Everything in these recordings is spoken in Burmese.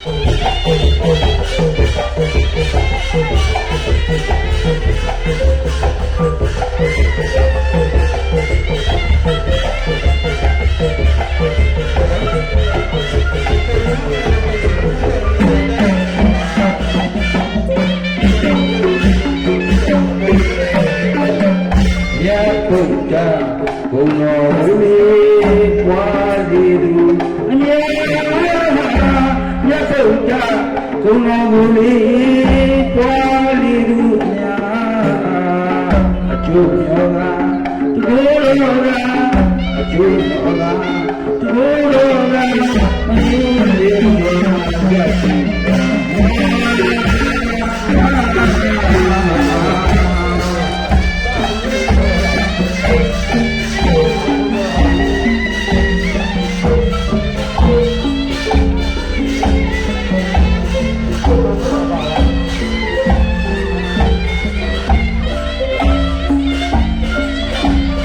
မြတ်ဗုဒ္ဓ ဒ္ဓဘုံတော်မူလေးပွားစီသူအများအကျိုးရောကတကိုယ်ရောကအကျိုးရောကတကိုယ်ရောကမင်းလေးရော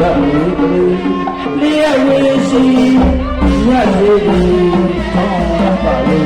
ဓာတ်ဝိတရိလျှဝေစီညတ်လေးဒီထောင်းပါလို့ဝင်း